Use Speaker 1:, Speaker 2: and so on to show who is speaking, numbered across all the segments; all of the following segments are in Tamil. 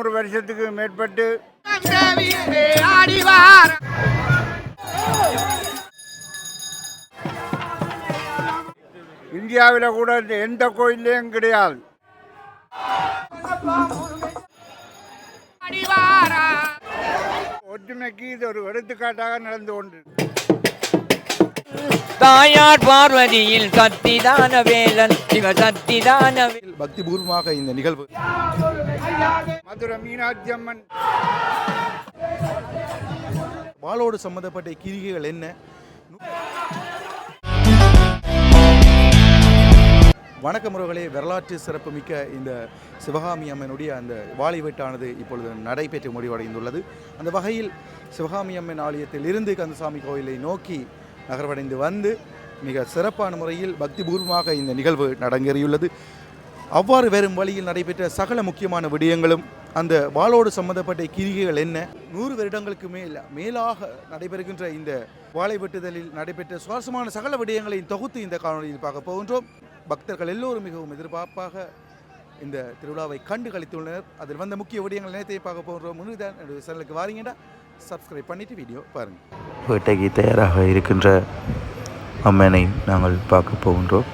Speaker 1: நூறு வருஷத்துக்கு மேற்பட்டு இந்தியாவில் கூட எந்த கோயிலையும் கிடையாது. ஒற்றுமைக்கு இது ஒரு எடுத்துக்காட்டாக நடந்து கொண்டு
Speaker 2: தாயார் பார்வதியில் சத்திதான வேலன். சிவ சத்திதான வே-
Speaker 3: பக்தி பூர்வமாக இந்த நிகழ்வு.
Speaker 1: மதுரை மீனாட்சி அம்மன்
Speaker 3: வாளோடு சம்பந்தப்பட்ட கிரிகைகள் என்ன? வணக்கம் உறவுகளே வரலாற்று சிறப்புமிக்க இந்த சிவகாமி அம்மனுடைய அந்த வாழை வெட்டானது இப்பொழுது நடைபெற்று முடிவடைந்துள்ளது. அந்த வகையில் சிவகாமி அம்மன் ஆலயத்தில் இருந்து கந்தசாமி கோயிலை நோக்கி நகர்வடைந்து வந்து மிக சிறப்பான முறையில் பக்திபூர்வமாக இந்த நிகழ்வு நடங்கேறியுள்ளது அவ்வாறு வரும் வழியில் நடைபெற்ற சகல முக்கியமான விடயங்களும் அந்த வாளோடு சம்பந்தப்பட்ட கிரிகைகள் என்ன? நூறு வருடங்களுக்கு மேல் மேலாக நடைபெறுகின்ற இந்த வாழை வெட்டுதலில் நடைபெற்ற சுவாரஸ்யமான சகல விடயங்களையும் தொகுத்து இந்த காணொலியில் பார்க்க போகின்றோம். பக்தர்கள் எல்லோரும் மிகவும் எதிர்பார்ப்பாக இந்த திருவிழாவை கண்டு கழித்துள்ளனர். அதில் வந்த முக்கிய விடயங்கள் நேரத்தை பார்க்க போகிறோம் முன்னுதான் சேனலுக்கு வாரீங்கன்னா சப்ஸ்கிரைப் பண்ணிட்டு வீடியோ பாருங்கள்
Speaker 4: வேட்டைக்கு தயாராக இருக்கின்ற அம்மனை நாங்கள் பார்க்க போகின்றோம்.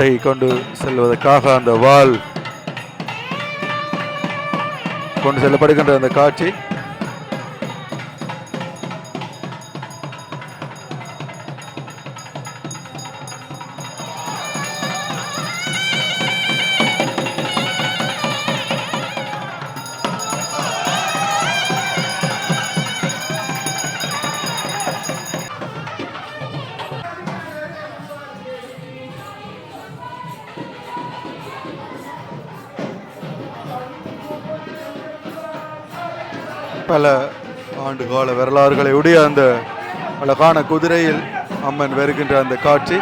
Speaker 4: நாட்டை கொண்டு செல்வதற்காக அந்த வாள் கொண்டு செல்லப்படுகின்ற அந்த காட்சி. பல ஆண்டுகால வரலாறுகளை உடைய அந்த அழகான குதிரையில் அம்மன் வருகின்ற அந்த காட்சி.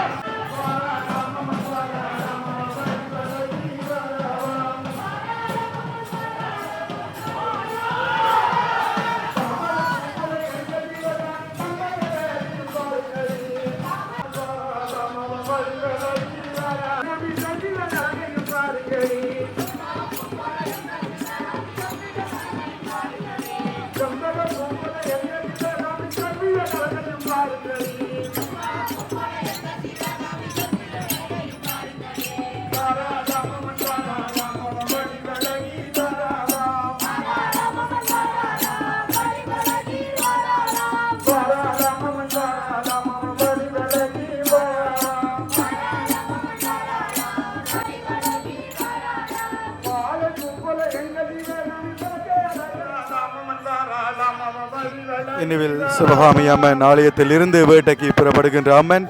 Speaker 4: இனிவில் சிவகாமி அம்மன் ஆலயத்தில் இருந்து வேட்டைக்கு புறப்படுகின்ற அம்மன்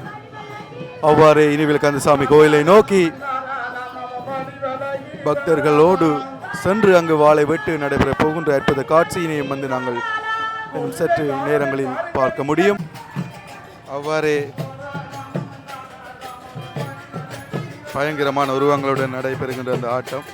Speaker 4: அவ்வாறு இனிவில் கந்தசாமி கோயிலை நோக்கி பக்தர்களோடு சென்று அங்கு வாளை வெட்டு நடைபெற போகின்ற அற்புத காட்சியினையும் வந்து நாங்கள் இன்னும் சற்று நேரங்களில் பார்க்க முடியும். அவ்வாறே பயங்கரமான உருவங்களுடன் நடைபெறுகின்ற அந்த ஆட்டம்.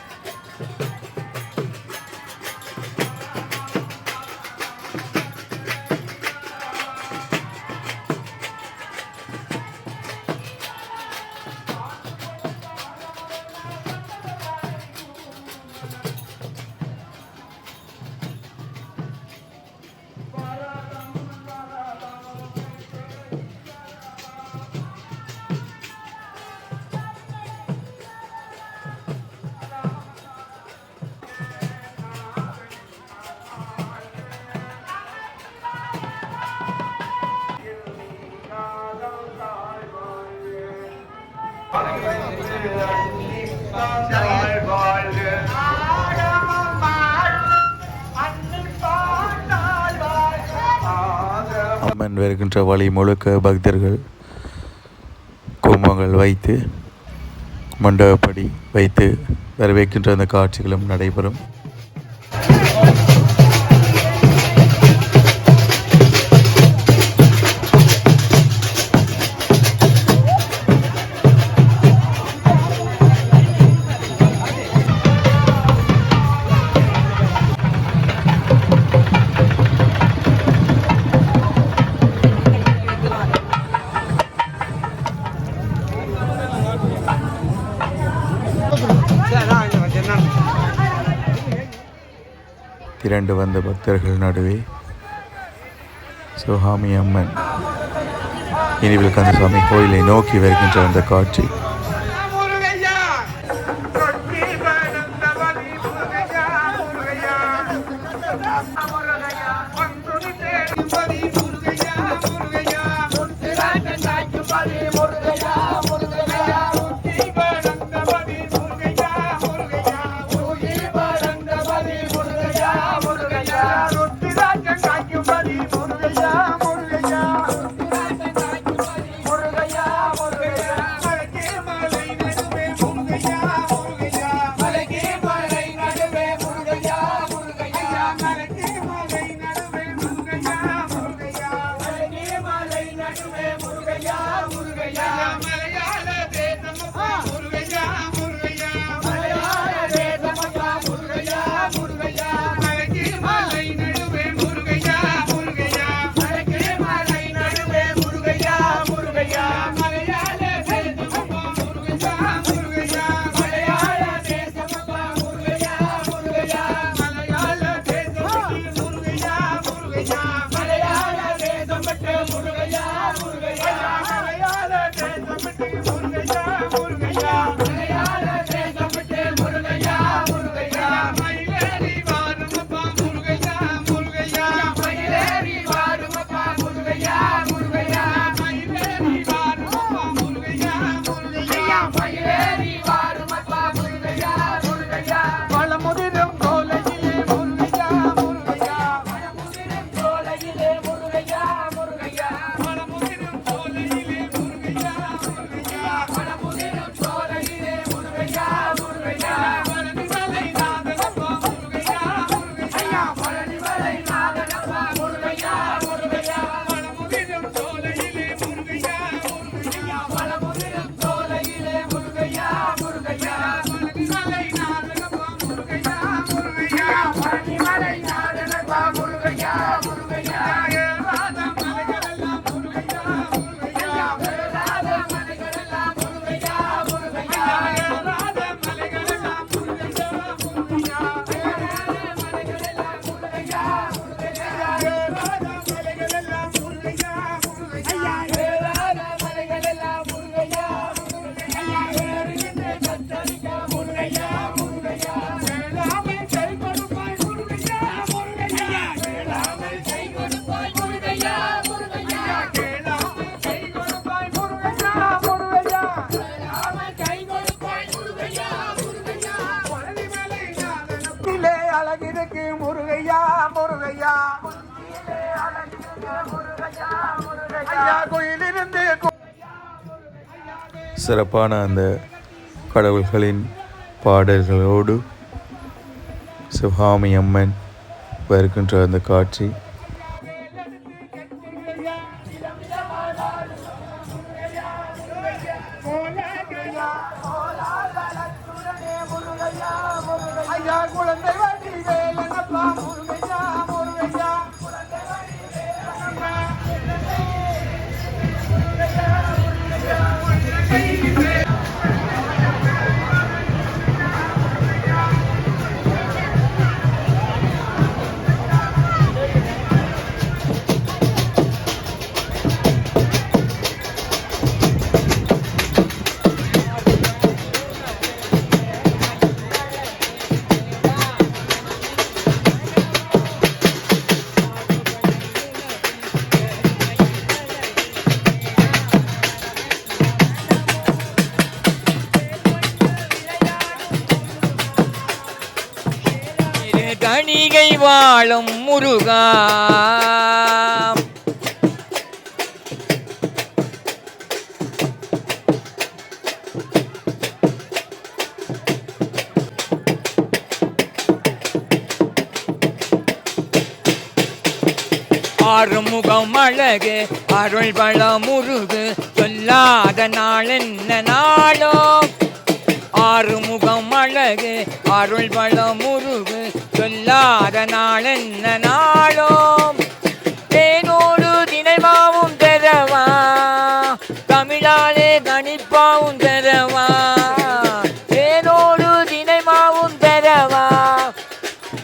Speaker 4: அம்மன் வருகின்ற வழி முழுக்க பக்தர்கள் கும்பங்கள் வைத்து மண்டபப்படி வைத்து வரவேற்கின்ற அந்த காட்சிகளும் நடைபெறும். திரண்டு வந்த பக்தர்கள் நடுவே. சிவகாமி அம்மன். இனிவில் கந்தசாமி கோயிலை நோக்கி வருகின்ற அந்த காட்சி. சிறப்பான அந்த கடவுள்களின் பாடல்களோடு சிவகாமி அம்மன் வருகின்ற அந்த காட்சி.
Speaker 2: வாழும் முருகா. ஆறுமுகம் அழகு அருள் வள முருகு சொல்லாத நாள் என்ன நாளோ? ஆறுமுகம் அழகு அருள் வள முருகு சொல்லாத நாள் என்ன நாளோ? தேனோடு தினைமாவும் தரவா? தமிழாலே கணிப்பாவும் தரவா? தேனோடு தினைமாவும் தரவா?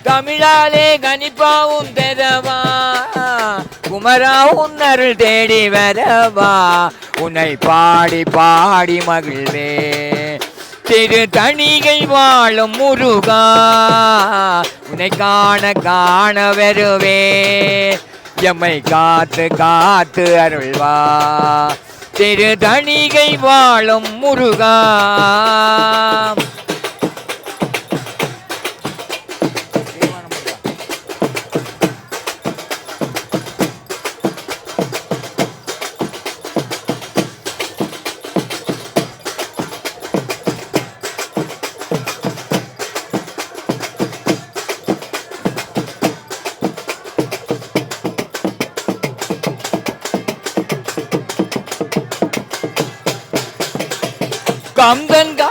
Speaker 2: தமிழாலே கணிப்பாவும் தரவா? குமரா உன் அருள் தேடி வரவா? உன்னை பாடி பாடி மகிழ்வே திரு தணிகை வாழும் முருகா. உன்னை காண காண வருவே. எம்மை காத்து காத்து அருள்வா. திரு தணிகை வாழும் முருகா.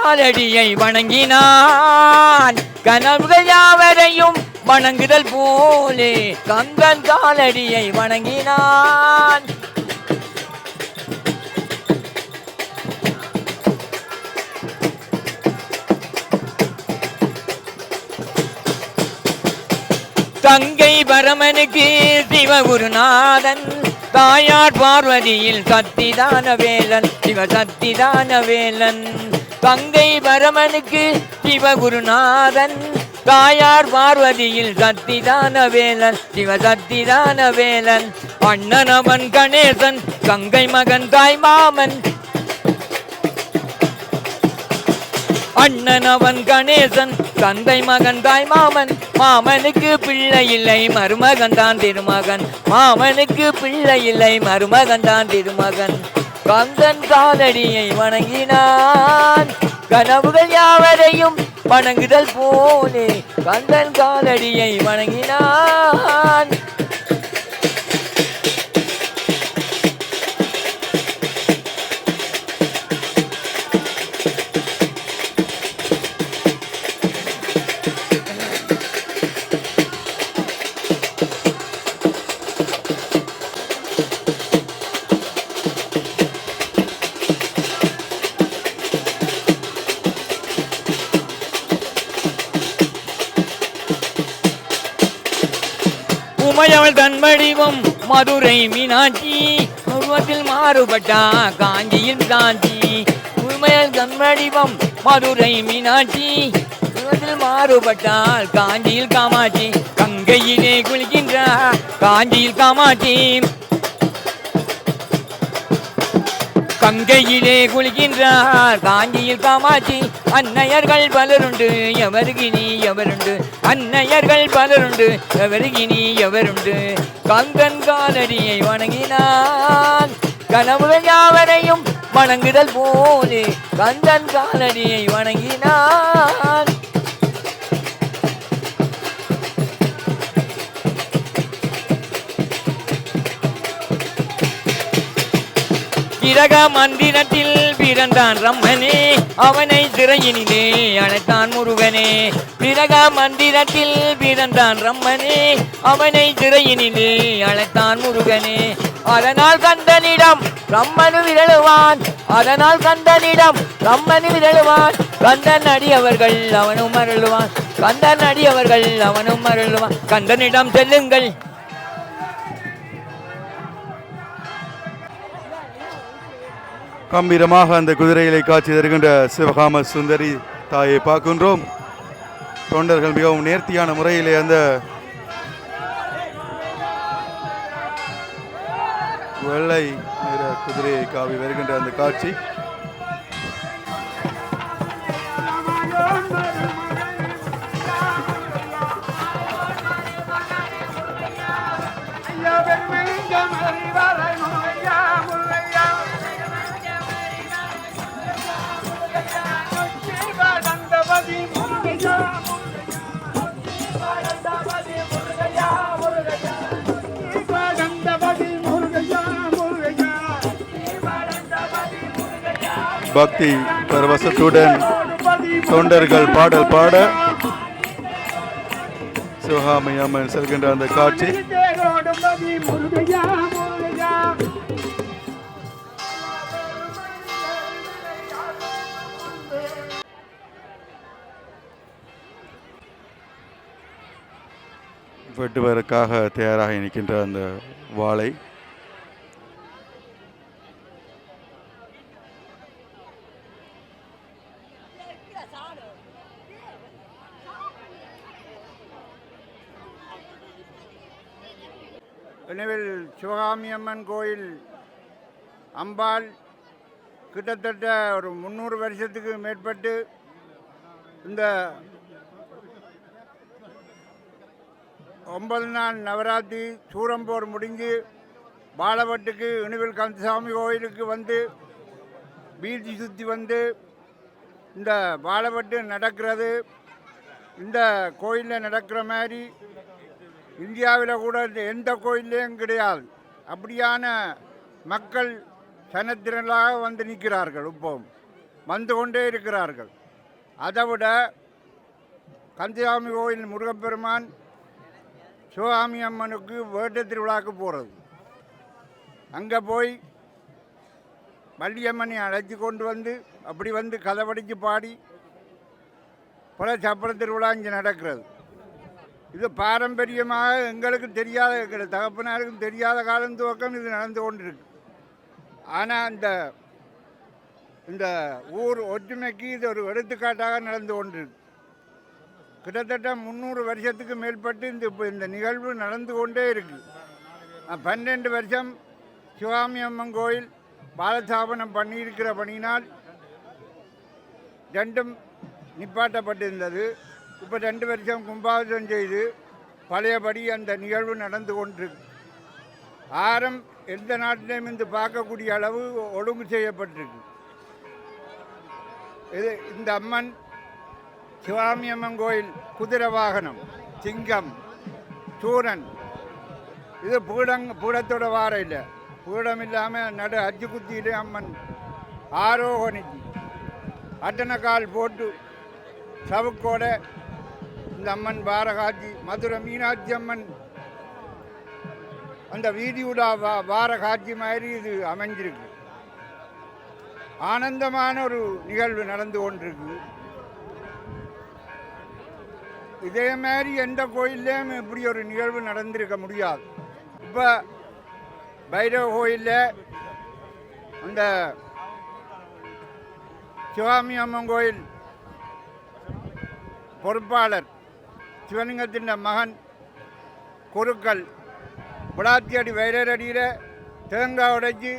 Speaker 2: காலடியை வணங்கினான். கனவுகள் யாவரையும் வணங்குதல் போலே கந்தன் காலடியை வணங்கினான். தங்கை பரமனுக்கு சிவகுருநாதன் தாயார் பார்வதியில் சத்திதான வேலன் சிவ சத்திதான வேலன் கங்கை பரமனுக்கு சிவகுருநாதன். தாயார் பார்வதியில் சத்திதான வேலன் சிவ சத்திதான வேலன். அண்ணனவன் கணேசன் கங்கை மகன் தாய் மாமன். அண்ணன் அவன் கணேசன் தந்தை மகன் தாய் மாமன். மாமனுக்கு பிள்ளை இல்லை மருமகன் தான் திருமகன். மாமனுக்கு பிள்ளை இல்லை மருமகன் தான் திருமகன். கந்தன் காலடியை வணங்கினான். கனவுகள் யாவரையும் வணங்குதல் போலே கந்தன் காலடியை வணங்கினான். வடிவம் மதுரை மீனாட்சி. உருவத்தில் மாறுபட்டா காஞ்சியில் காஞ்சி. உண்மையில் கண்வடிவம் மதுரை மீனாட்சி. உருவத்தில் மாறுபட்டால் காஞ்சியில் காமாட்சி. கங்கையிலே குளிக்கின்றார் காஞ்சியில் காமாட்சி. கங்கையிலே குளிக்கின்றார் காஞ்சியில் காமாட்சி. அன்னையர்கள் பலருண்டு எவருகினி எவருண்டு? அன்னையர்கள் பலருண்டு எவருகினி எவருண்டு? கங்கன் காலடியை வணங்கினான். கனவுகள் யாவரையும் வணங்குதல் போலே கந்தன் காலடியை வணங்கினான். கிரக மந்திரத்தில் பிறந்தான் ரம்மனே அவனை சிறையினிலே அழைத்தான் முருகனே. பிறக மந்திரத்தில் பிறந்தான் ரம்மனே அவனை சிறையினிலே அழைத்தான் முருகனே. அதனால் கந்தனிடம் ரம்மனு விரழுவான் அதனால் கந்தனிடம் ரம்மனு விரழுவான் கந்தன் அடி அவர்கள் அவனும் அருளுவான். கந்தன் அடி அவர்கள் அவனும் அருளுவான். கந்தனிடம் செல்லுங்கள்.
Speaker 4: கம்பீரமாக அந்த குதிரையிலே காட்சி தருகின்ற சிவகாம சுந்தரி தாயை பார்க்கின்றோம். தொண்டர்கள் மிகவும் நேர்த்தியான முறையிலே அந்த வெள்ளை நிற குதிரையை காவி வருகின்ற அந்த காட்சி. பக்தி பரவசத்துடன் தொண்டர்கள் பாடல் பாட சிவகாமியம்மன் செல்கின்ற அந்த காட்சி. வெட்டுவதற்காக தயாராக நிற்கின்ற அந்த வாளை
Speaker 5: நினைவில் சிவகாமி அம்மன் கோயில் அம்பாள் கிட்டத்தட்ட ஒரு முந்நூறு வருஷத்துக்கு மேற்பட்டு இந்த ஒன்பது நாள் நவராத்திரி சூரம்போர் முடிஞ்சு பாலவட்டுக்கு இணுவில் கந்தசாமி கோயிலுக்கு வந்து வீதி சுற்றி வந்து இந்த பாலவட்டு நடக்கிறது. இந்த கோயிலில் நடக்கிற மாதிரி இந்தியாவில் கூட இந்த எந்த கோயிலையும் கிடையாது. அப்படியான மக்கள் சனத்திரளாக வந்து நிற்கிறார்கள் இப்போவும். வந்து கொண்டே இருக்கிறார்கள். அதை விட கந்தசாமி கோயில் முருகப்பெருமான் சிவகாமி அம்மனுக்கு வேட்ட திருவிழாவுக்கு போகிறது அங்கே போய் வள்ளியம்மனை அழைச்சி கொண்டு வந்து அப்படி வந்து கதவடிச்சு பாடி பல சப்பர திருவிழா இங்கே நடக்கிறது. இது பாரம்பரியமாக எங்களுக்கு தெரியாத எங்கள் தகப்பனாருக்கும் தெரியாத காலம் துவக்கம் இது நடந்து கொண்டிருக்கு. ஆனால் இந்த இந்த ஊர் ஒற்றுமைக்கு இது ஒரு எடுத்துக்காட்டாக நடந்து கொண்டிருக்கு. கிட்டத்தட்ட முந்நூறு வருஷத்துக்கு மேற்பட்டு இந்த இப்போ இந்த நிகழ்வு நடந்து கொண்டே இருக்கு. பன்னெண்டு வருஷம் சிவாமி அம்மன் கோயில் பாலஸ்தாபனம் பண்ணியிருக்கிற பணியினால் ரெண்டும் நிப்பாட்டப்பட்டிருந்தது. இப்போ ரெண்டு வருஷம் கும்பாபிஷேகம் செய்து பழையபடி அந்த நிகழ்வு நடந்து கொண்டிருக்கு ஆரம் எந்த நாட்டிலையும் இருந்து பார்க்கக்கூடிய அளவு ஒழுங்கு செய்யப்பட்டிருக்கு. இது இந்த அம்மன் சிவாமி அம்மன் கோயில் குதிரை வாகனம் சிங்கம் சூரன். இது பீடங் பீடத்தோட வார இல்லை. பீடம் இல்லாமல் நடு அச்சு குத்தியிலே அம்மன் ஆரோகணி அட்டனக்கால் போட்டு சவுக்கோட இந்த அம்மன் பாரகாட்சி மதுரை மீனாட்சி அம்மன் அந்த வீதி உலா வா வாரகாட்சி மாதிரி இது அமைஞ்சிருக்கு. ஆனந்தமான ஒரு நிகழ்வு நடந்து கொண்டிருக்கு. இதே மாதிரி எந்த கோயில்லையும் இப்படி ஒரு நிகழ்வு நடந்திருக்க முடியாது. இப்போ பைரவ கோயிலில் அந்த சிவாமி அம்மன் கோயில் பொறுப்பாளர் சிவலிங்கத்தின் மகன் குருக்கள் புலாத்தி விளாத்தியடி வைரடியில் தேங்காய் உடைச்சி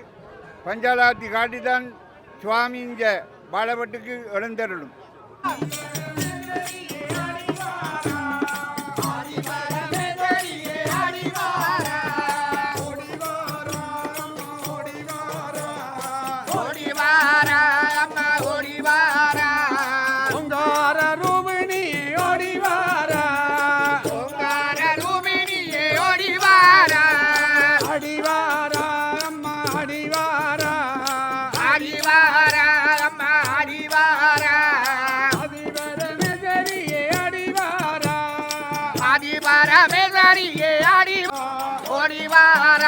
Speaker 5: பஞ்சாலாத்தி காட்டி தான் சுவாமி இங்கே பாலப்பட்டுக்கு எழுந்தருளும்.
Speaker 1: ஓங்கார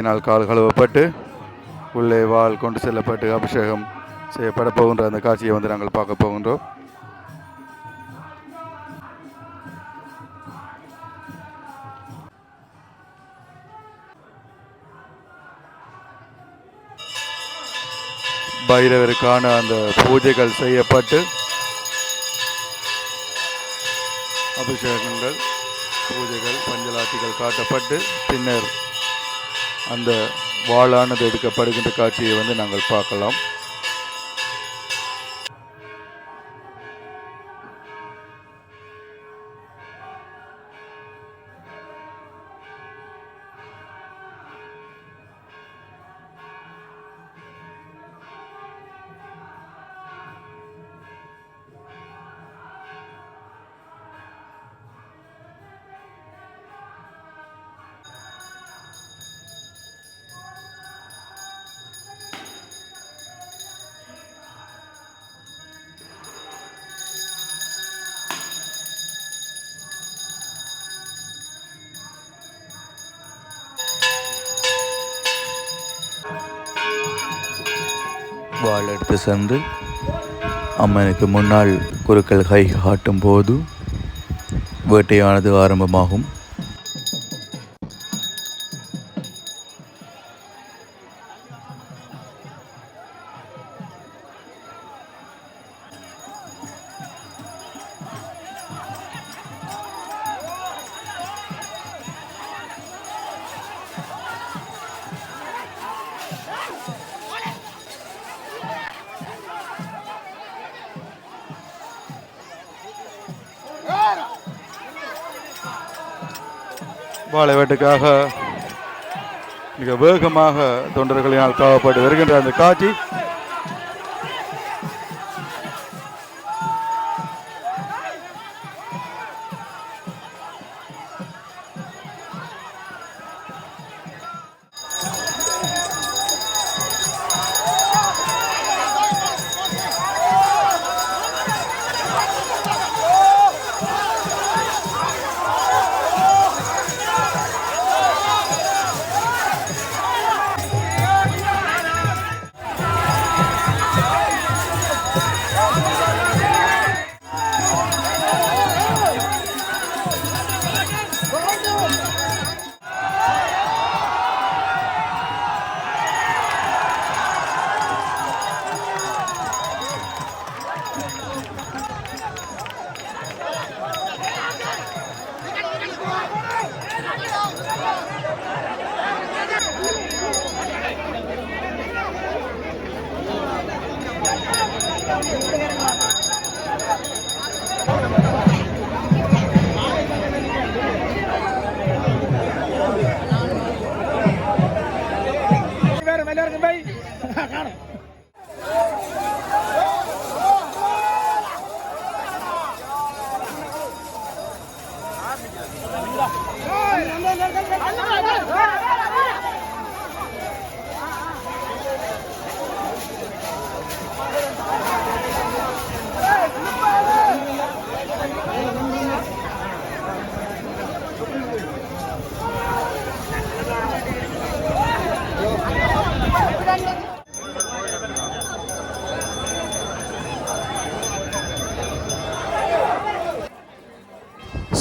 Speaker 3: குருக்கள் கால் கழுவப்பட்டு உள்ளே வாள் கொண்டு செல்லப்பட்டு அபிஷேகம் செய்யப்பட போகின்ற அந்த காட்சியை வந்து நாங்கள் பார்க்க போகின்றோம். பைரவருக்கான அந்த பூஜைகள் செய்யப்பட்டு அபிஷேகங்கள் பூஜைகள் பஞ்சலாட்டிகள் காட்டப்பட்டு பின்னர் அந்த வாளானது எடுக்கப்படுகின்ற காட்சியை வந்து நாங்கள் பார்க்கலாம். எடுத்து சென்று அம்மனுக்கு முன்னால் குருக்கள் கை காட்டும் போது வேட்டையானது ஆரம்பமாகும். வாழைவேட்டுக்காக மிக வேகமாக தொண்டர்களினால் காவப்பட்டு வருகின்ற அந்த காட்சி.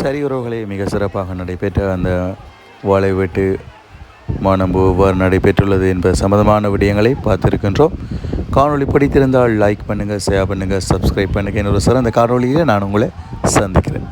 Speaker 3: சரி உறவுகளே மிக சிறப்பாக நடைபெற்ற அந்த வாழை வெட்டு மானம்பு எவ்வாறு நடைபெற்றுள்ளது என்பது சம்பந்தமான விடயங்களை பார்த்திருக்கின்றோம். காணொலி பிடித்திருந்தால் லைக் பண்ணுங்கள் ஷேர் பண்ணுங்கள் சப்ஸ்கிரைப் பண்ணுங்கள் இன்னொரு சிறந்த காணொளியில் நான் உங்களை சந்திக்கிறேன்.